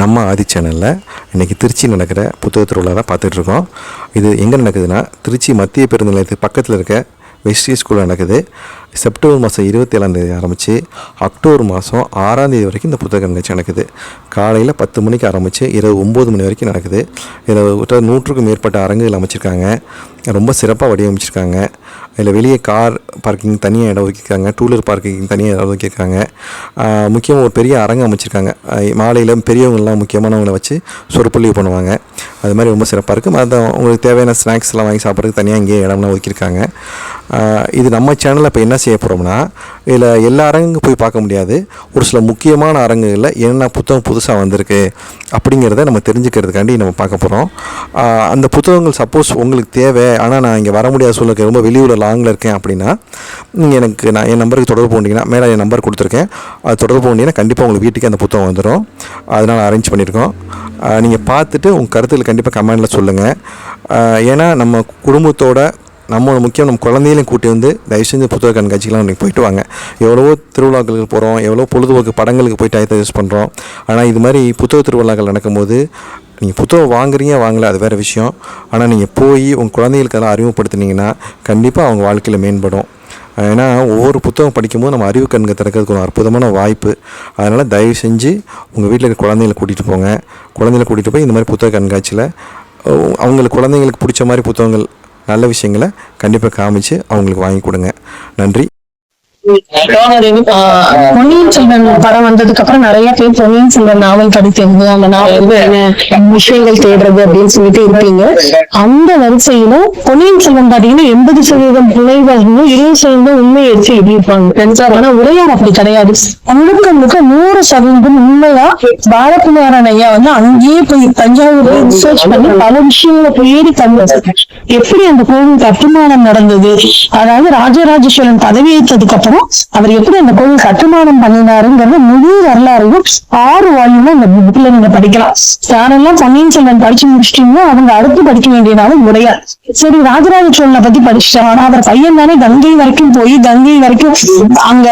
நம்ம ஆதி சேனலில் இன்றைக்கி திருச்சி நடக்கிற புத்தக திருவிழா தான் பார்த்துட்ருக்கோம். இது எங்கே நடக்குதுன்னா திருச்சி மத்திய பேருந்து நிலையத்துக்கு பக்கத்தில் இருக்க வெஸ்டி ஸ்கூலில் நடக்குது. செப்டம்பர் மாதம் இருபத்தி ஏழாந்தேதி ஆரம்பித்து அக்டோபர் மாதம் ஆறாந்தேதி வரைக்கும் இந்த புத்தக கண்காட்சி நடக்குது. காலையில் பத்து மணிக்கு ஆரம்பித்து இரவு ஒம்பது மணி வரைக்கும் நடக்குது. இதில் நூற்றுக்கும் மேற்பட்ட அரங்குகள் அமைச்சிருக்காங்க. ரொம்ப சிறப்பாக வடிவமைச்சிருக்காங்க. இதில் வெளியே கார் பார்க்கிங் தனியாக இடம் ஒதுக்கியிருக்காங்க டூ வீலர் பார்க்கிங் தனியாக இடம் ஒதுக்கியிருக்காங்க. முக்கியமாக ஒரு பெரிய அரங்கம் அமைச்சிருக்காங்க. மாலையில் பெரியவங்கள்லாம் முக்கியமானவங்களை வச்சு சொற்பொழிவு பண்ணுவாங்க. அது மாதிரி ரொம்ப சிறப்பாக இருக்கும் அது உங்களுக்கு தேவையான ஸ்நாக்ஸ்லாம் வாங்கி சாப்பிட்றதுக்கு தனியாக இங்கேயே இடம்லாம் ஒதுக்கியிருக்காங்க. இது நம்ம சேனலில் இப்போ என்ன செய்ய போகிறோம்னா இதில் எல்லா அரங்கும் போய் பார்க்க முடியாது. ஒரு சில முக்கியமான அரங்குகளில் என்னென்ன புத்தகம் புதுசாக வந்திருக்கு அப்படிங்கிறத நம்ம தெரிஞ்சுக்கிறதுக்காண்டி நம்ம பார்க்க போகிறோம் அந்த புத்தகங்கள் சப்போஸ் உங்களுக்கு தேவை ஆனால் நான் இங்கே வர முடியாத சூழ்நிலை ரொம்ப வெளியூரில் லாங்கில் இருக்கேன் அப்படின்னா நீங்கள் எனக்கு நான் என் நம்பருக்கு தொடர்பு போனீங்கன்னா மேலே என் நம்பர் கொடுத்துருக்கேன். அது தொடர்பு பண்ணிங்கன்னா கண்டிப்பாக உங்களுக்கு வீட்டுக்கு அந்த புத்தகம் வந்துடும் அதனால் அரேஞ்ச் பண்ணியிருக்கோம் நீங்கள் பார்த்துட்டு உங்கள் கருத்தில் கண்டிப்பாக கமெண்டில் சொல்லுங்கள் ஏன்னா நம்ம குடும்பத்தோட நம்மளோட முக்கியம் நம்ம குழந்தைகளையும் கூட்டி வந்து தயவு செஞ்சு புத்தக கண்காட்சிக்கெலாம் நீங்கள் போயிட்டு வாங்க. எவ்வளவோ திருவிழாக்களுக்கு போகிறோம் எவ்வளோ பொழுதுபோக்கு படங்களுக்கு போய் டயத்தை யூஸ் பண்ணுறோம் ஆனால் இது மாதிரி புத்தக திருவிழாக்கள் நடக்கும்போது நீங்கள் புத்தகம் வாங்குறீங்க வாங்கல அது வேறு விஷயம். ஆனால் நீங்கள் போய் உங்கள் குழந்தைகளுக்கு அதெல்லாம் அறிமுகப்படுத்துனீங்கன்னா கண்டிப்பாக அவங்க வாழ்க்கையில் மேம்படும். ஏன்னா ஒவ்வொரு புத்தகம் படிக்கும்போது நம்ம அறிவு கண்க திறக்கிறதுக்கு ஒரு அற்புதமான வாய்ப்பு. அதனால் தயவு செஞ்சு உங்கள் வீட்டில் இருக்க குழந்தைகளை கூட்டிகிட்டு போங்க. குழந்தைகளை கூட்டிகிட்டு போய் இந்த மாதிரி புத்தக கண்காட்சியில் அவங்களுக்கு குழந்தைங்களுக்கு பிடிச்ச மாதிரி புத்தகங்கள் நல்ல விஷயங்களை கண்டிப்பாக காமிச்சு அவங்களுக்கு வாங்கி கொடுங்க. நன்றி. பொன்னியின் செல்வன் படம் வந்ததுக்கு அப்புறம் நிறைய பேர் பொன்னியின் செல்வன் நாவல் படிக்கிறது அந்த நாவல் விஷயங்கள் தேடுறது அப்படின்னு சொல்லிட்டு இருப்பீங்க. அந்த வரிசையில பொன்னியின் செல்வன் பாத்தீங்கன்னா எண்பது சதவீதம் புனைவாகவும் இருபது சதவீதம் உண்மை வச்சு எழுதியிருப்பாங்க. ஆனா உரையார் அப்படி கிடையாது. முழுக்க முழுக்க நூறு சதவீதம் உண்மையா பாலகுமாரன் ஐயா வந்து அங்கேயே போய் தஞ்சாவூர்ல ரிசர்ச் பண்ணி பல விஷயங்களை தேடி கண்டு எப்படி அந்த கோவில் கட்டுமானம் நடந்தது? அதாவது ராஜராஜ சோழன் பதவி ஏற்றதுக்கு அவர் எப்படி அந்த கோயில் கட்டுமானம் பண்ணினாருங்கிறது முழு வரலாறையும் ஆறு வால்யூமா இந்த புக்ல நீங்க படிக்கலாம். யாரெல்லாம் பொன்னியின் செல்வன் படிச்சு முடிச்சிட்டீங்களோ அவங்க அடுத்து படிக்க வேண்டியதாலும் உடையார். சரி ராஜராஜ சோழனை பத்தி படிச்சிட்டாங்க ஆனா அவர் பையன் தானே கங்கை வரைக்கும் போய் கங்கை வரைக்கும் அங்க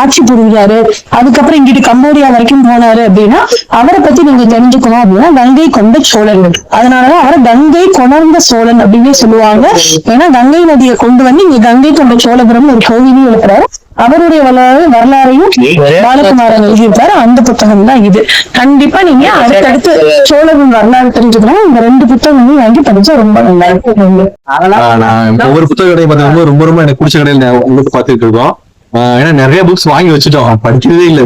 ஆட்சி புரிஞ்சாரு. அதுக்கப்புறம் இங்கிட்டு கம்போடியா வரைக்கும் போனாரு அப்படின்னா அவரை பத்தி நீங்க தெரிஞ்சுக்கணும் அப்படின்னா கங்கை கொண்ட சோழன் அதனாலதான் அவரை கங்கை கொணர்ந்த சோழன் அப்படின்னே சொல்லுவாங்க. ஏன்னா கங்கை நதியை கொண்டு வந்து இங்க கங்கை கொண்ட சோழபுரம் ஒரு கோவிலையும் இருக்கிறாரு அவருடைய வரலாறு வரலாறையும் பாலகுமாரன் எழுதியிருப்பாரு. அந்த புத்தகம் தான் இது. கண்டிப்பா நீங்க அடுத்தடுத்து சோழரின் வரலாறு தெரிஞ்சுக்கணும். இந்த ரெண்டு புத்தகங்களும் வாங்கி படிச்சா ரொம்ப நல்லா இருக்கும். ஒவ்வொரு புத்தக கடையும் பார்த்தீங்கன்னா ரொம்ப ரொம்ப எனக்கு பிடிச்ச கடையில் நான் உங்களுக்கு பார்த்துட்டு இருக்கோம். ஆஹ் ஏன்னா நிறைய புக்ஸ் வாங்கி வச்சுட்டோம். படிக்கிறதே இல்ல.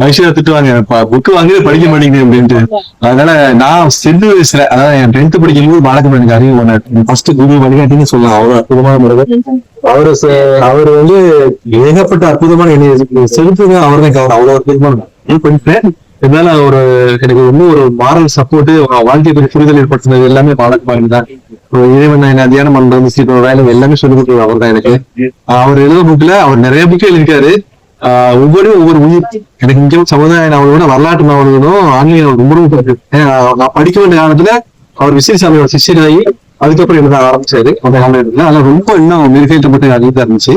வயசுல திட்டுவாங்க. புக் வாங்கி படிக்க மாட்டேங்குது அப்படின்ட்டு. அதனால நான் சிறு வயசுல அதாவது என் டென்த் படிக்கும்போது வழக்கம் எனக்கு அறிவு பண்ணார் ஃபர்ஸ்ட் குரு வழிகாட்டின்னு சொல்லலாம். அவ்வளவு அற்புதமான முருகன் அவரு அவர் அவரு வந்து ஏகப்பட்ட அற்புதமான செலுத்துங்க அவர் தான் கவனம் அவ்வளவு அற்புதமான பண்ணிட்டேன் இருந்தாலும் ஒரு எனக்கு ரொம்ப ஒரு மாரல் சப்போர்ட் வாழ்க்கை பற்றி புரிதல் ஏற்படுத்தினது எல்லாமே பாலகுமாரன் தான். இறைவன் என்ன தியானம் பண்றது சீக்கிரம் வேலை எல்லாமே சொல்லி கொடுத்தது அவர் தான் எனக்கு. அவர் எழுத புக்ல அவர் நிறைய புக்கு எழுதியிருக்காரு. ஆஹ் ஒவ்வொரு ஒவ்வொரு உயிர். எனக்கு முக்கியம் சமுதாய நாவலோட வரலாற்று நாவல்களும் ஆங்கிலம் ரொம்ப ரொம்ப நான் படிக்க வேண்டிய காலத்துல அவர் விசிறிசாமியோட சிஷியராகி அதுக்கப்புறம் எழுத ஆரம்பிச்சாரு? அந்த காலகட்டத்துல ரொம்ப இன்னும் மெருகேற்றப்பட்டு அதிகமாக இருந்துச்சு.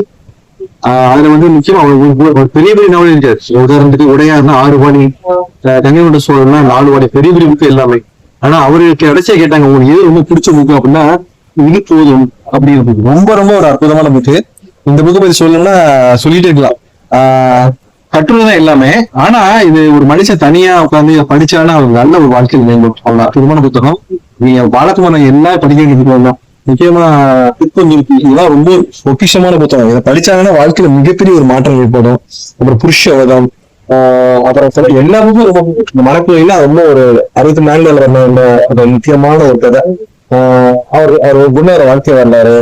அதுல வந்து முக்கியமா அவர் ஒரு- பெரிய பெரிய நாவல் இருக்காரு உதாரணத்துக்கு இருந்தா ஆறு பாடி ஆஹ் கங்கை கொண்ட சோழன்னா நாலு பாடி பெரிய பெரிய புக்கு எல்லாமே. ஆனா அவருக்கு கிடைச்ச கேட்டாங்க உங்களுக்கு எது ரொம்ப பிடிச்ச புக்கு அப்படின்னா இது போதும். அப்படிங்கிற புக்கு ரொம்ப ரொம்ப ஒரு அற்புதமான புக்கு இந்த புக்கு பத்தி சொல்லணும்னா சொல்லிட்டே இருக்கலாம். ஆஹ் கட்டுரை தான் எல்லாமே. ஆனா இது ஒரு மனுஷன் தனியா உட்காந்து படிச்சானா படிச்சாலும் அவங்க நல்ல ஒரு வாழ்க்கையில் மேம்படும். அற்புதமான புத்தகம். நீங்க பாலகுமாரன் எல்லாம் படிக்க வேண்டிய புத்தகம் தான் முக்கியமா இதெல்லாம் ரொம்ப பொக்கிஷமான புத்தகம். இதை படிச்சாங்கன்னா வாழ்க்கையில மிகப்பெரிய ஒரு மாற்றம் ஏற்படும். அப்புறம் புருஷவதம் ஆஹ் அப்புறம் சொல்ல எல்லா புக்கும் ரொம்ப இந்த மரக்கோயில ரொம்ப ஒரு அறுபத்தி நாலுல வந்த அந்த ஒரு முக்கியமான ஒரு கதை. ஆஹ் அவர் அவர் ஒரு வாழ்க்கை வரலாறு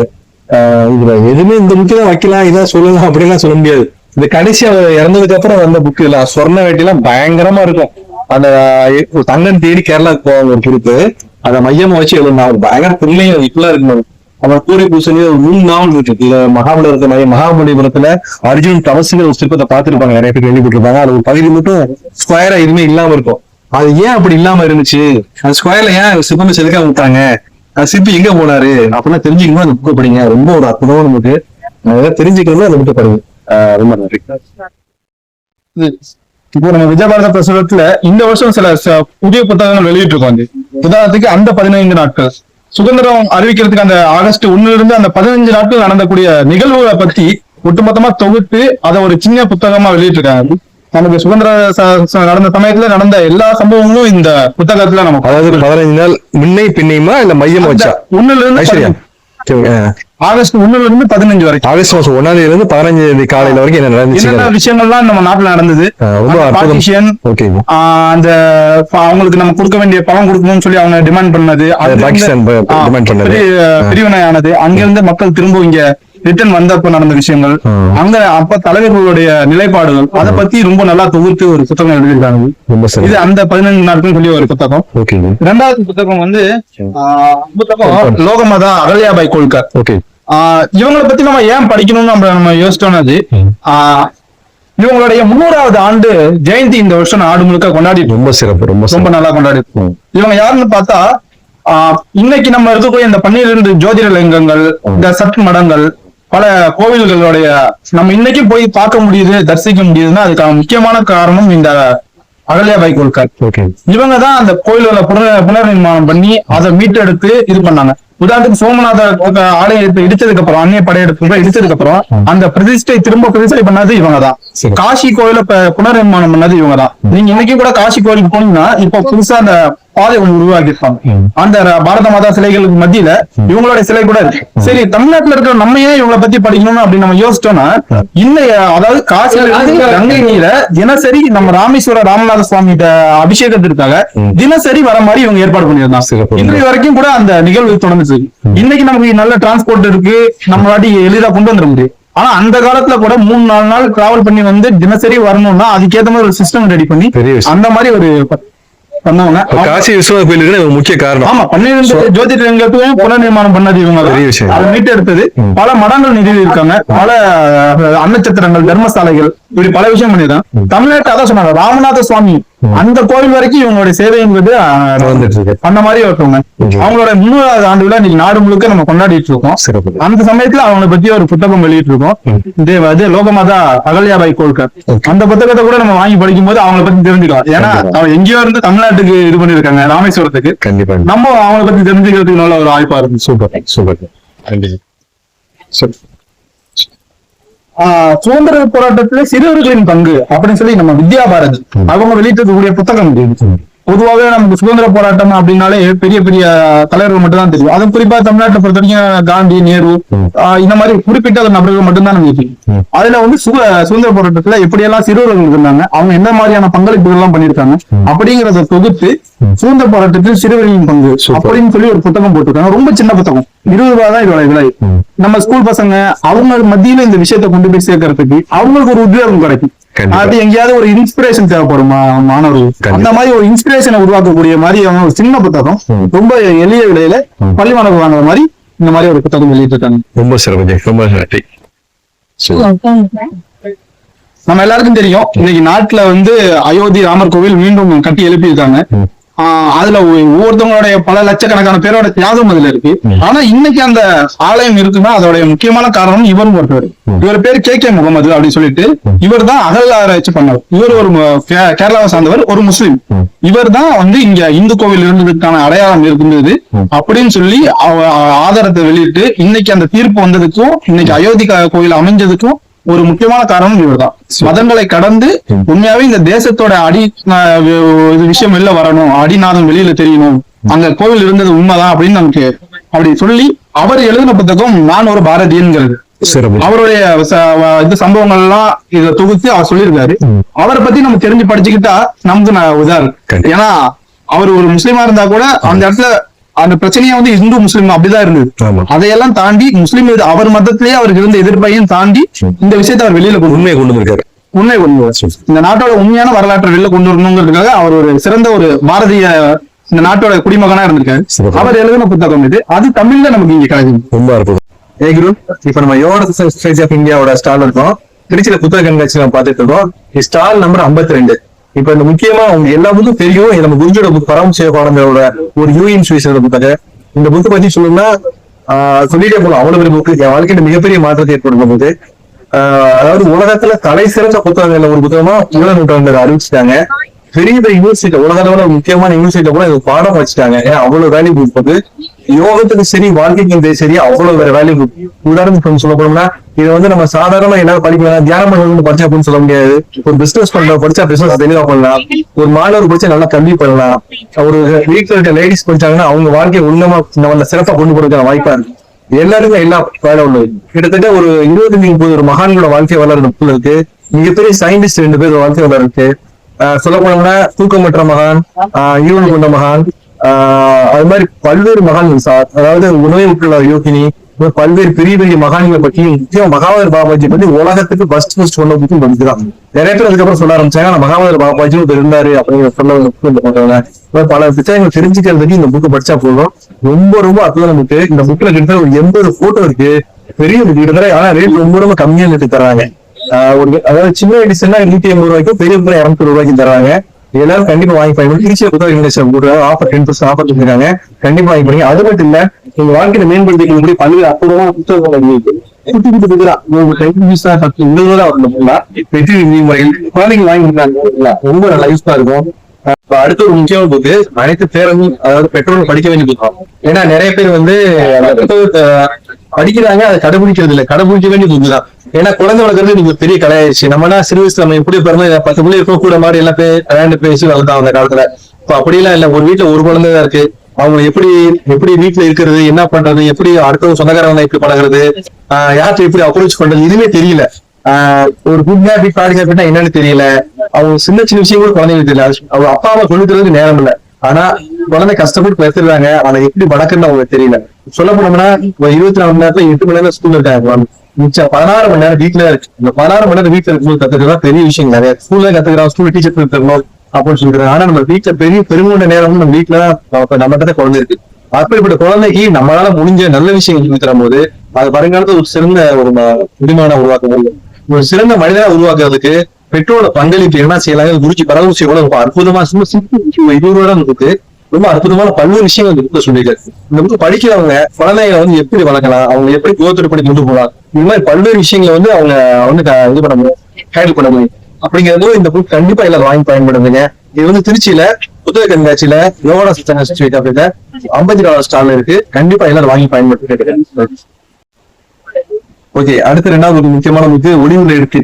ஆஹ் இதுல எதுவுமே இந்த புக்கு தான் வைக்கலாம் இதான் சொல்லலாம் அப்படிலாம் சொல்ல முடியாது. இந்த கடைசி அவர் இறந்ததுக்கு அப்புறம் வந்த புக்கு இல்ல. சொர்ண வேட்டிலாம் பயங்கரமா இருக்கும். அந்த தங்கன் தங்கம் தேடி கேரளாவுக்கு போவாங்க ஒரு குறிப்பு அதை மையமா வச்சு எழுதினா ஒரு பயங்கர பிள்ளைங்க இப்பெல்லாம் இருக்கணும் அப்புறம் கூரை பூசணி ஒரு மூணு நாவல் இருக்கு. இதுல மகாபலிபுரத்து மகாபலிபுரத்துல அர்ஜுன் தவசுங்கிற ஒரு சிற்பத்தை பார்த்திருப்பாங்க. நிறைய பேர் கேள்விப்பட்டிருப்பாங்க. அது ஒரு பகுதி மட்டும் ஸ்கொயரா எதுவுமே இல்லாம இருக்கும். அது ஏன் அப்படி இல்லாம இருந்துச்சு? அந்த ஸ்கொயர்ல ஏன் சிற்பமே செதுக்காம விட்டாங்க? சிற்பி எங்க போனாரு? அப்படின்னா தெரிஞ்சுக்கணும் அந்த புக்கை படிங்க. ரொம்ப ஒரு அற்புதமான நமக்கு தெரிஞ்சுக்கணும் அந்த புக்கை படிங்க. ஆஹ் ரொம்ப நன்றி. இப்போ நம்ம விஜயபாரத பிரசுரத்துல இந்த வருஷம் சில புதிய புத்தகங்கள் வெளியிட்டிருக்கோம் வந்து உதாரணத்துக்கு அந்த பதினைந்து நாட்கள். சுதந்திரம் அறிவிக்கிறதுக்கு அந்த ஆகஸ்ட் ஒண்ணுல இருந்து அந்த பதினஞ்சு நாட்கள் நடந்தக்கூடிய நிகழ்வுகளை பத்தி ஒட்டுமொத்தமா தொகுத்து அதை ஒரு சின்ன புத்தகமா வெளியிட்டிருக்காங்க. நமக்கு சுதந்திர நடந்த சமயத்துல நடந்த எல்லா சம்பவங்களும் இந்த புத்தகத்துல நமக்கு அதாவது பதினஞ்சு நாள் முன்னை பின்னையுமா இல்ல மையம் வச்சா? ஒண்ணுல இருந்து. ஆகஸ்ட் ஒண்ணுல இருந்து பதினஞ்சு வரைக்கும். ஆகஸ்ட் மாசம் ஒன்னாம் தேதியில இருந்து பதினஞ்சு தேதி காலையில வரைக்கும் என்ன நடந்துச்சு விஷயங்கள்லாம் நம்ம நாட்டுல நடந்தது? ரொம்ப அந்த அவங்களுக்கு நம்ம கொடுக்க வேண்டிய பணம் கொடுக்கணும்னு சொல்லி அவங்க டிமாண்ட் பண்ணது. பாகிஸ்தான் demand பண்ணது. பிரி- பிரிவினையானது. அங்கிருந்து மக்கள் திரும்ப இங்க ரிட்டர்ன் வந்தப்ப நடந்த விஷயங்கள். அங்க அப்ப தலைவர்களுடைய நிலைப்பாடுகள் அதை பத்தி ரொம்ப நல்லா தொகுத்து ஒரு புத்தகம் எழுதியிருக்காங்க. இது அந்த பதினஞ்சு நாட்கள் சொல்லி ஒரு புத்தகம். இரண்டாவது புத்தகம் வந்து புத்தகம் லோகமாதா அகல்யாபாய் கோல்கர். இவங்களை பத்தி நம்ம ஏன் படிக்கணும்னு நம்ம நம்ம யோசிச்சோம்னா அது ஆஹ் இவங்களுடைய முன்னூறாவது ஆண்டு ஜெயந்தி இந்த வருஷம் நாடு முழுக்க கொண்டாடி ரொம்ப சிறப்பு ரொம்ப ரொம்ப நல்லா கொண்டாடி. இவங்க யாருன்னு பார்த்தா இன்னைக்கு நம்ம இருக்கக்கூடிய இந்த பன்னிரண்டு ஜோதிடலிங்கங்கள் இந்த சற்று மடங்கள் பல கோவில்களுடைய நம்ம இன்னைக்கு போய் பார்க்க முடியுது தரிசிக்க முடியுதுன்னா அதுக்கான முக்கியமான காரணம் இந்த அகல்யாபாய் கோல்கர் ஓகே இவங்க தான் அந்த கோயில்களை புனர் புனர்நிர்மாணம் பண்ணி அதை மீட்டெடுத்து இது பண்ணாங்க. உதாரணத்துக்கு சோமநாத ஆலயத்தை இடிச்சதுக்கு அப்புறம் அந்நிய படையெடுப்பு இடிச்சதுக்கு அப்புறம் அந்த பிரதிஷ்டை திரும்ப பிரதிஷ்டை பண்ணது இவங்க தான். காசி கோயில ப- புனர்நிர்மாணம் பண்ணது இவங்க தான். நீங்க இன்னைக்கு கூட காசி கோயிலுக்கு போனீங்கன்னா இப்போ புதுசா அந்த பாதை ஒண்ணு உருவாக்கியிருப்பாங்க. அந்த பாரத மாதா சிலைகளுக்கு மத்தியில இவங்களுடைய சிலை கூட இருக்கு. சரி தமிழ்நாட்டுல இருக்கிற நம்ம ஏன் இவங்களை பத்தி படிக்கணும்னு அப்படி நம்ம யோசிச்சோம்னா இன்னைய அதாவது இருந்து கங்கை நீரை தினசரி நம்ம ராமேஸ்வர ராமநாத சுவாமி அபிஷேகத்திற்காக. தினசரி வர மாதிரி இவங்க ஏற்பாடு பண்ணியிருந்தாங்க. இன்றைய வரைக்கும் கூட அந்த நிகழ்வு தொடர்ந்துச்சு இன்னைக்கு நமக்கு நல்ல டிரான்ஸ்போர்ட் இருக்கு. நம்ம வாட்டி எளிதா கொண்டு வந்துட முடியும். ஆனா அந்த காலத்துல கூட மூணு நாலு நாள் டிராவல் பண்ணி வந்து தினசரி வரணும்னா அதுக்கேத்த மாதிரி ஒரு சிஸ்டம் ரெடி பண்ணி. அந்த மாதிரி ஒரு பண்ணவங்க காசி விஸ்வநாத கோயிலுக்கு முக்கிய காரணம். ஆமா பன்னிரண்டு ஜோதிடங்களையும் புனர்நிர்மாணம் பண்ணது இவங்க பெரிய விஷயம். அதை மீட்டெடுத்தது. பல மடங்கள் நிறுவி இருக்காங்க. பல அன்னச்சத்திரங்கள் தர்மசாலைகள் இப்படி பல விஷயம் பண்ணிருக்காங்க தமிழ்நாட்டு அதான் சொன்னாங்க. ராமநாத சுவாமி அந்த கோவில் வரைக்கும் இவங்களுடைய சேவை என்பது வந்துட்டு இருக்கு. அந்த மாதிரி ஒருத்தவங்க. அவங்களோட முன்னூறாவது ஆண்டு விழா இன்னைக்கு நாடு முழுக்க நம்ம கொண்டாடிட்டு இருக்கோம். சிறப்பு. அந்த சமயத்துல அவங்கள பத்தி ஒரு புத்தகம் வெளியிட்டு இருக்கோம். இது லோகமாதா அகல்யாபாய் கோல்கர். அந்த புத்தகத்தை கூட நம்ம வாங்கி படிக்கும் போது அவங்கள பத்தி தெரிஞ்சுக்கலாம். ஏன்னா அவங்க எங்கேயோ இருந்து தமிழ்நாட்டுக்கு இது பண்ணிருக்காங்க ராமேஸ்வரத்துக்கு. கண்டிப்பா. நம்ம அவங்கள பத்தி தெரிஞ்சுக்கிறதுக்கு நல்ல ஒரு வாய்ப்பா இருக்கு சூப்பர். சூப்பர். ஆஹ் சுதந்திர போராட்டத்துல சிறுவர்களின் பங்கு அப்படின்னு சொல்லி நம்ம வித்யா பாரதி அவங்க வெளியிட்டிருக்கக்கூடிய புத்தகம். பொதுவாகவே நமக்கு சுதந்திர போராட்டம் அப்படின்னாலே பெரிய பெரிய தலைவர்கள் மட்டும் தான் தெரியும். அதுவும் குறிப்பா தமிழ்நாட்டை பொறுத்த வரைக்கும் காந்தி நேரு இந்த மாதிரி குறிப்பிட்ட நபர்கள் மட்டும்தான் நமக்கு தெரியும். அதுல வந்து சுக சுதந்திர போராட்டத்துல எப்படியெல்லாம் சிறுவர்கள் இருந்தாங்க அவங்க என்ன மாதிரியான பங்களிப்புகள் எல்லாம் பண்ணிருக்காங்க அப்படிங்கறத தொகுத்து சுதந்திர போராட்டத்தில் சிறுவர்களின் பங்கு அப்படின்னு சொல்லி ஒரு புத்தகம் போட்டிருக்காங்க. ரொம்ப சின்ன புத்தகம். இருபது ரூபாய் தான் இதோட விலை. நம்ம ஸ்கூல் பசங்க அவங்க மத்தியில இந்த விஷயத்தை கொண்டு போய் சேர்க்கறதுக்கு அவங்களுக்கு ஒரு உத்வேகம் கிடைக்கும். அது எங்கேயாவது ஒரு இன்ஸ்பிரேஷன் தேவைப்படும் மா- மாணவர்களுக்கு கண்டிப்பா. அந்த மாதிரி ஒரு இன்ஸ்பிரேஷனை உருவாக்கக்கூடிய மாதிரி அவங்க ஒரு சின்ன புத்தகம். ரொம்ப எளிய விலையில பள்ளி மாணவர் வாங்குற மாதிரி இந்த மாதிரி ஒரு புத்தகம் வெளியிட்டு இருக்காங்க ரொம்ப சிறப்பு. ரொம்ப நன்றி. நம்ம எல்லாருக்கும் தெரியும் இன்னைக்கு நாட்டுல வந்து அயோத்தி ராமர் கோவில் மீண்டும் கட்டி எழுப்பியிருக்காங்க அதுல ஒவ்வொருத்தவங்களுடைய பல லட்சக்கணக்கான பேரோட தியாகம் அதுல இருக்கு. ஆனா இன்னைக்கு அந்த ஆலயம் இருக்குன்னா அதோடைய முக்கியமான காரணம் இவரும் ஒருத்தர். இவர் பேர் கே. கே. முகமது அப்படின்னு சொல்லிட்டு இவர் தான் அகல் ஆராய்ச்சி பண்ணவர். இவர் ஒரு கேரளாவை சார்ந்தவர் ஒரு முஸ்லீம். இவர் தான் வந்து இங்க இந்து கோவில் இருந்ததுக்கான அடையாளம் இருந்தது அப்படின்னு சொல்லி ஆதாரத்தை வெளியிட்டு இன்னைக்கு அந்த தீர்ப்பு வந்ததுக்கும் இன்னைக்கு அயோத்தி க- கோயில் அமைஞ்சதுக்கும் ஒரு முக்கியமான காரணம் இவர்தான். மதங்களை கடந்து உண்மையாவே இந்த தேசத்தோட அடி விஷயம் வெளில வரணும் அடிநாதம் வெளியில தெரியணும் அங்க கோவில் இருந்தது உண்மைதான் அப்படின்னு நமக்கு அப்படி சொல்லி அவர் எழுதின புத்தகம் நான் ஒரு பாரதியன்கிறது. அவருடைய இது சம்பவங்கள் எல்லாம் இத தொகுத்து அவர் சொல்லியிருக்காரு. அவரை பத்தி நம்ம தெரிஞ்சு படிச்சுக்கிட்டா நமக்கு நான் இதா இருக்கு. ஏன்னா அவர் ஒரு முஸ்லீமா இருந்தா கூட அந்த இடத்துல அந்த பிரச்சனையா வந்து இந்து முஸ்லீம் அப்படிதான் இருந்தது. அதையெல்லாம் தாண்டி முஸ்லீம் இது- அவர் மதத்திலேயே அவருக்கு இருந்த எதிர்ப்பையும் தாண்டி இந்த விஷயத்தை அவர் வெளியில கொண்டு உண்மையை கொண்டு வந்திருக்காரு. உண்மை கொண்டு. இந்த நாட்டோட உண்மையான வரலாற்றை வெளில கொண்டு வரணுங்கிறதுக்காக அவர் ஒரு சிறந்த ஒரு பாரதிய இந்த நாட்டோட குடிமகனா இருந்திருக்காரு. அவர் எழுதின புத்தகம் இது. அது தமிழ்ல நமக்கு இங்க கிடைக்குது. ரொம்ப அற்புதம். ஏ குரு இப்ப நம்ம யோட ஆஃப் இந்தியாவோட ஸ்டால் இருக்கோம். திருச்சியில புத்தக கண்காட்சி நம்ம பார்த்துட்டு இருக்கோம். ஸ்டால் நம்பர் 52 ரெண்டு. இப்ப இந்த முக்கியமா அவங்க எல்லா புக்கும் தெரியும் நம்ம குருஜோட புக் பரம சிவபானந்தரோட ஒரு யூஎன் சுவிசோட புத்தக இந்த புக்கு பத்தி சொல்லணும்னா ஆஹ் சொல்லிட்டே போகலாம். அவ்வளவு பெரிய புக்கு என் வாழ்க்கையில மிகப்பெரிய மாற்றத்தை ஏற்படுத்தும் போது ஆஹ் அதாவது உலகத்துல தலை சிறந்த புத்தகங்கள்ல ஒரு புத்தகமா உலக நூற்றாண்டு அறிவிச்சிட்டாங்க. பெரிய பெரிய யூனிவர்சிட்டி உலக அளவுல முக்கியமான யூனிவர்சிட்டி கூட பாடம் வச்சுட்டாங்க. ஏன்னா அவ்வளவு வேல்யூ கொடுப்பது யோகத்துக்கு சரி வாழ்க்கைக்கு சரி அவ்வளவு வேற வேல்யூ உதாரணத்துக்கு சொல்ல போனோம்னா இதை வந்து நம்ம சாதாரண எல்லாரும் படிக்கலாம் தியானம் பண்ணணும் படிச்சா அப்படின்னு சொல்ல முடியாது. ஒரு பிசினஸ் பண்ற படிச்சா பிசினஸ் தெளிவா பண்ணலாம். ஒரு மாணவர் படிச்சா நல்லா கல்வி பண்ணலாம். ஒரு வீட்டில் இருக்க லேடிஸ் படிச்சாங்கன்னா அவங்க வாழ்க்கையை உன்னமா நம்ம சிறப்பா கொண்டு போறதுக்கான வாய்ப்பா இருக்கு. எல்லாருமே எல்லா வேலை உள்ளது கிட்டத்தட்ட ஒரு இருபது முப்பது ஒரு மகான்களோட வாழ்க்கை வரலாறு புள்ள இருக்கு. மிகப்பெரிய சயின்டிஸ்ட் ரெண்டு பேர் வாழ்க்கை வளர்ந்து சொல்ல போனோம்னா தூக்கமற்ற மகான் ஆஹ் ஈவன் கொண்ட மகான் அது மாதிரி பல்வேறு மகான்கள் சார். அதாவது உணவை உட்கொள்ள யோகினி பல்வேறு பெரிய பெரிய மகான்களை பற்றி முக்கியம் மகாவதர் பாபாஜி பத்தி உலகத்துக்கு ஃபர்ஸ்ட் ஃபர்ஸ்ட் சொன்ன புக்கு வந்துதான் நிறைய பேர் அதுக்கப்புறம் சொல்ல ஆரம்பிச்சாங்க ஆனா மகாவதர் பாபாஜி இருந்தாரு அப்படிங்கிற சொல்ல இந்த பல விஷயங்கள் தெரிஞ்சுக்கிறதுக்கு இந்த புக்கு படிச்சா போதும். ரொம்ப ரொம்ப அற்புதம் புக்கு இந்த புக்ல கிட்டத்தட்ட ஒரு எண்பது போட்டோ இருக்கு. பெரிய book. கிட்டத்தட்ட ஆனா ரேட் ரொம்ப ரொம்ப கம்மியா எடுத்து தராங்க ஒரு அதாவது சின்ன எடிஷன்னா நூத்தி எண்பது ரூபாய்க்கும் பெரிய புத்தகம் இருநூத்தி ரூபாய்க்கு தராங்க. எல்லாரும் கண்டிப்பா வாங்கி பயன்படுத்தி திருச்சிய புத்தக இண்டஸ்ட்ரி கூட ஆஃபர் டென் பர்சன்ட் ஆஃபர் பண்ணிருக்காங்க கண்டிப்பா வாங்கி பண்ணி அது மட்டும் இல்ல உங்க வாழ்க்கையில மேம்படுத்திக்க முடியும் பல்வேறு அற்புதமான புத்தகங்கள் இருக்கு. குட்டி குட்டி புத்தகம் உங்க டைம் யூஸ் பத்து இருபது ரூபா வரணும்னா வெற்றி விதிமுறைகள் குழந்தைங்க வாங்கி கொடுத்தாங்க ரொம்ப நல்லா யூஸ்ஃபுல்லா இருக்கும். இப்ப அடுத்த ஒரு முக்கியமான புக்கு அனைத்து பேரும் அதாவது பெற்றோர்கள் படிக்க வேண்டிய புத்தகம். ஏன்னா நிறைய பேர் வந்து படிக்கிறாங்க அதை கடைபிடிக்கிறது இல்லை. கடைபிடிக்க வேண்டியது புக்கு ஏன்னா குழந்தை வளர்க்கறது நீங்க பெரிய கலையாயிடுச்சு நம்மனா சிறு வயசுல நம்ம எப்படி பிறந்த பத்து பிள்ளை இருக்கும் கூட மாதிரி எல்லாம் பேர் விளையாண்டு பேசி வளர்த்தோம் அந்த காலத்துல. இப்ப அப்படிலாம் இல்ல. ஒரு வீட்டுல ஒரு குழந்தை தான் இருக்கு. அவங்க எப்படி எப்படி வீட்டுல இருக்கிறது என்ன பண்றது எப்படி அடுத்தவங்க சொந்தக்காரங்க எப்படி பழகுறது ஆஹ் யார்கிட்ட எப்படி அப்ரோச் பண்றது இதுவுமே தெரியல. ஆஹ் ஒரு குட் ஹேபிட் பேட் ஹேபிட்னா என்னன்னு தெரியல. அவங்க சின்ன சின்ன விஷயம் கூட குழந்தைங்களுக்கு தெரியல. அவங்க அப்பா அம்மா சொல்லி தரதுக்கு நேரம் இல்ல. ஆனா குழந்தை கஷ்டப்பட்டு பேசுறாங்க அதை எப்படி வளர்க்குன்னு அவங்களுக்கு தெரியல. சொல்ல போனோம்னா ஒரு இருபத்தி நாலு மணி நேரத்துல எட்டு மணி நேரம் ஸ்கூல்ல இருக்காங்க மிச்சம் பதினாறு மணி நேரம் வீட்டுல இருக்கு. இந்த பதினாறு மணி நேரம் வீட்டுல இருக்கும்போது கத்துக்கிறதா பெரிய விஷயம் நிறைய. ஸ்கூல்ல கத்துக்கிறோம் ஸ்கூல்ல டீச்சர் தரணும் அப்படின்னு சொல்லிக்கிறாங்க ஆனா நம்ம வீட்டுல பெரிய பெருங்கொண்ட நேரம் நம்ம வீட்டுல நம்ம கிட்ட குழந்தை இருக்கு. அப்படிப்பட்ட குழந்தைக்கு நம்மளால முடிஞ்ச நல்ல விஷயங்கள் சொல்லி தரும் போது அது வருங்காலத்துல ஒரு சிறந்த ஒரு ம- உருவாக்க முடியும் ஒரு சிறந்த மனிதனா உருவாக்குறதுக்கு பெற்றோட பங்களிப்பு என்ன செய்யலாம் குருஜி பரவசி கூட ரொம்ப அற்புதமா சும்மா இருபது ரூபா இருக்கு ரொம்ப அற்புதமான பல்வேறு விஷயங்கள் இந்த புக்கு சொல்லியிருக்காரு. இந்த புக்கு படிக்கிறவங்க குழந்தைகளை வந்து எப்படி வளர்க்கலாம் அவங்க எப்படி கோத்தர் பண்ணி கொண்டு போகலாம் இந்த மாதிரி பல்வேறு விஷயங்களை வந்து அவங்க வந்து இது பண்ண முடியும் ஹேண்டில் பண்ண முடியும். அப்படிங்கிறது இந்த புக் கண்டிப்பா எல்லாம் வாங்கி பயன்படுத்துங்க. இது வந்து திருச்சியில புத்தக கண்காட்சியில யோகா சித்தங்க ஸ்ட்ரீட் அப்படின்ற ஐம்பத்தி நாலு ஸ்டால் இருக்கு. கண்டிப்பா எல்லாரும் வாங்கி பயன்படுத்தி ஓகே அடுத்து ரெண்டாவது ஒரு முக்கியமான புக்கு ஒளிவுல இருக்கு.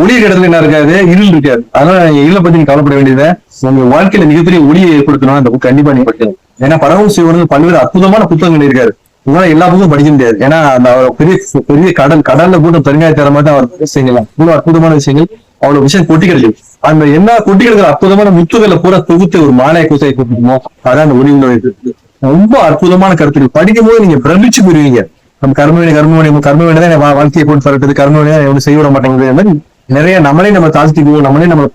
ஒளி இடத்துல என்ன இருக்காது? இருள் இருக்காது. அதனால இருளை பத்தி நீங்க கவலைப்பட வேண்டியது உங்க வாழ்க்கையில மிகப்பெரிய ஒளியை ஏற்படுத்தணும் அந்த புக் கண்டிப்பா நீங்க படிக்கணும். ஏன்னா பரவும் சிவனுக்கு பல்வேறு அற்புதமான புத்தகங்கள் இருக்காரு. உங்களால எல்லா புக்கும் படிக்க முடியாது. ஏன்னா அந்த பெரிய பெரிய கடல் கடல்ல கூட தனியாய் தர மாதிரி அவர் விஷயங்கள் இவ்வளவு அற்புதமான விஷயங்கள். அவ்வளவு விஷயம் கொட்டி கிடக்கு அந்த என்ன கொட்டி கிடக்கிற அற்புதமான முத்துகளை பூரா தொகுத்து ஒரு மாலை குசை கூப்பிடுமோ அதான் அந்த ஒளிவுல ரொம்ப அற்புதமான கருத்துக்கள். படிக்கும் போது நீங்க பிரமிச்சு போயிருவீங்க. நம்ம கர்மவினை கர்மவினை கர்மவினை தான் என் வா- வாழ்க்கையை கொண்டு வரட்டுது. கர்மவினை தான் எவ்வளவு செய்ய விட மாட்டேங்குது. அந்த மாதிரி நிறைய நம்மளே நம்ம தாழ்த்திக்குவோம் நம்மளே நம்ம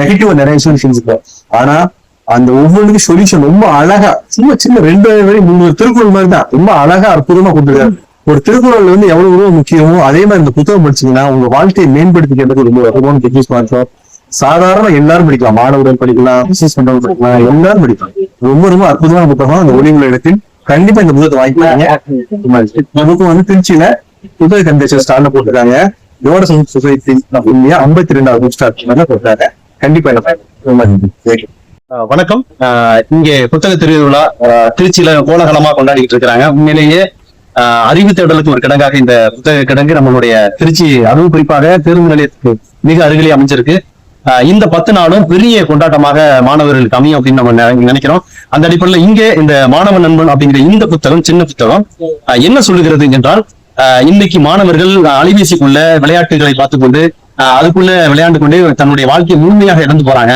நெகட்டிவ் நிறைய விஷயம் ஆனா அந்த ஒவ்வொன்றுக்கும் சொல்யூஷன் ரொம்ப அழகா சும்மா சின்ன ரெண்டு வரை மூணு திருக்குறள் மாதிரி தான். ரொம்ப அழகா அற்புதமா கொடுத்துருக்காரு. ஒரு திருக்குறள் வந்து எவ்வளவு முக்கியமோ அதே மாதிரி இந்த புத்தகம் படிச்சீங்கன்னா உங்க வாழ்க்கையை மேம்படுத்திக்கிறதுக்கு ரொம்ப அற்புதமான டெக்னிக்ஸ் மாற்றம் சாதாரண எல்லாரும் படிக்கலாம். மாணவர்கள் படிக்கலாம் பிசினஸ் பண்றவங்க படிக்கலாம் எல்லாரும் படிக்கலாம். ரொம்ப ரொம்ப அற்புதமான புத்தகம் அந்த ஒளிவுள்ள இடத்தில் கண்டிப்பா இந்த புத்தகத்தை வாங்கிக்கலாம் நமக்கு வந்து திருச்சியில புத்தக கண்டிச்சர் ஸ்டார்ல போட்டிருக்காங்க. யோட சொசைட்டி அப்படின்னா ஐம்பத்தி ரெண்டாவது ஸ்டார் போட்டாங்க கண்டிப்பா. வணக்கம். இங்கே புத்தக திருவிழா திருச்சியில கோலகலமா கொண்டாடிட்டு இருக்கிறாங்க. உண்மையிலேயே அறிவு தேடலுக்கு ஒரு கிடங்காக இந்த புத்தக கிடங்கு நம்மளுடைய திருச்சி அதுவும் குறிப்பாக பேருந்து நிலையத்துக்கு மிக அருகிலே அமைஞ்சிருக்கு. இந்த பத்து நாளும் பெரிய கொண்டாட்டமாக மாணவர்களுக்கு அமையும் அப்படின்னு நம்ம நினைக்கிறோம். அந்த அடிப்படையில் இங்கே இந்த மாணவ நண்பன் அப்படிங்கிற இந்த புத்தகம் சின்ன புத்தகம் என்ன சொல்லுகிறது என்றால் இன்னைக்கு மாணவர்கள் அலைபேசிக்குள்ள விளையாட்டுகளை பார்த்துக்கொண்டு அதுக்குள்ள விளையாண்டு கொண்டே தன்னுடைய வாழ்க்கையை முழுமையாக இழந்து போறாங்க.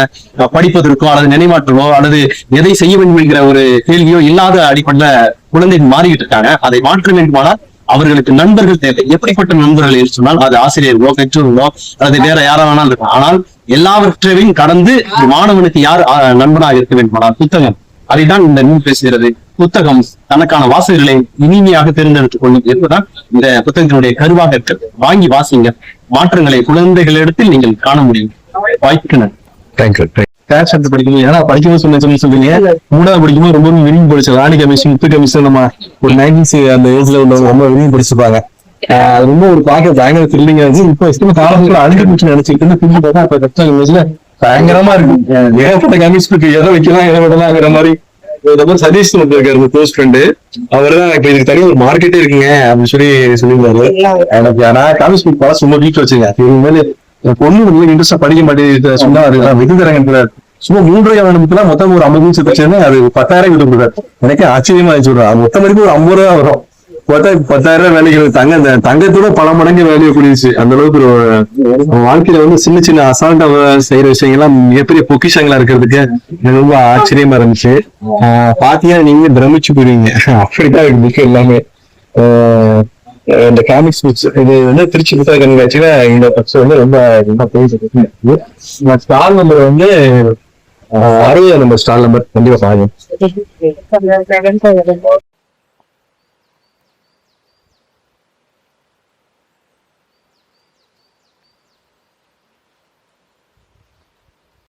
படிப்பதற்கோ அல்லது நினைவாற்றலோ அல்லது எதை செய்ய வேண்டும் என்கிற ஒரு கேள்வியோ இல்லாத அடிப்படையில குழந்தைகள் மாறிக்கிட்டு இருக்காங்க. அதை மாற்ற வேண்டுமானால் அவர்களுக்கு நண்பர்கள் தேவை. எப்படிப்பட்ட நண்பர்கள் என்று சொன்னால் அது ஆசிரியர்களோ பெற்றோர்களோ அல்லது வேற யாரா வேணாலும் இருக்கும் ஆனால் எல்லாவற்றையும் கடந்து மாணவனுக்கு யார் நண்பனாக இருக்க வேண்டுமானால் புத்தகம். அதைதான் இந்த நூல் பேசுகிறது. புத்தகம் தனக்கான வாசகர்களை இனிமையாக தேர்ந்தெடுத்துக் கொள்ளும் என்பதுதான் இந்த புத்தகத்தினுடைய கருவாக இருக்கிறது வாங்கி வாசிங்க. மாற்றங்களை குழந்தைகளிடத்தில் நீங்கள் காண முடியும். நன்றி. தேங்க்யூ கேஷ் எடுத்து படிக்கணும் ஏன்னா படிக்கும்போது சொன்ன சொல்லி சொல்றீங்க மூணாவது படிக்கும்போது ரொம்ப விரும்பி படிச்சோம் ராணி கமிஷன் முத்து கமிஷன் நம்ம ஒரு நைன்டிஸ் அந்த ஏஜ்ல உள்ளவங்க ரொம்ப விரும்பி படிச்சிருப்பாங்க. ஆஹ் அது ரொம்ப ஒரு பார்க்க பயங்கர த்ரில்லிங்கா இருந்துச்சு. இப்போ காலத்துல அழுக போச்சு நினைச்சிட்டு இருந்து திரும்பி பார்த்தா இப்ப கஷ்டம் இமேஜ்ல பயங்கரமா இருக்கு. ஏகப்பட்ட கமிஸ் புக் எதை வைக்கலாம் எதை விடலாங்கிற மாதிரி. இந்த சதீஷ் ஒருத்தர் இருக்காரு க்ளோஸ் ஃப்ரெண்டு அவர் தான் இப்ப இதுக்கு தனியாக ஒரு மார்க்கெட்டே இருக்குங்க அப்படின்னு சொல்லி சொல்லியிருந்தாரு. எனக்கு நான் காமிக்ஸ் புக் பல சும்மா வீட்டுல வச்சிருக்கேன். இனிமேல் என் பொண்ணு ரொம்ப இன்ட்ரெஸ்டா படிக்க மாட்டேங்குது சொன்னா அது விது தரங்க சும்மா மூன்று நிமிஷத்துல மொத்தம் ஒரு ஐம்பது நிமிஷம் வச்சிருந்தா அது பத்தாயிரம் விட்டு கொடுத்தாரு எனக்கு ஆச்சரியமா சொல்றேன் மொத்தம் வரைக்கும் ஒரு ஐம்பது ரூபா வரும். பார்த்தா பத்தாயிரம் ரூபாய் வேலைக்கு தங்க இந்த தங்கத்தோட பல மடங்கு வேலையை கூடிருச்சு. அந்த அளவுக்கு ஒரு வாழ்க்கையில வந்து சின்ன சின்ன அசால்ட்டா செய்யற விஷயங்கள்லாம் மிகப்பெரிய பொக்கிஷங்களா இருக்கிறதுக்கு எனக்கு ரொம்ப ஆச்சரியமா இருந்துச்சு. ஆஹ் பாத்தீங்கன்னா நீங்க பிரமிச்சு போயிருவீங்க. அப்படிதான் இருக்கு எல்லாமே. இந்த காமிக்ஸ் புக்ஸ் இது வந்து திருச்சி புத்தக கண்காட்சியில இந்த புக்ஸ் வந்து ரொம்ப ரொம்ப பேசிட்டு ஸ்டால் நம்பர் வந்து அறுபது நம்பர் ஸ்டால் நம்பர் கண்டிப்பா பாருங்க.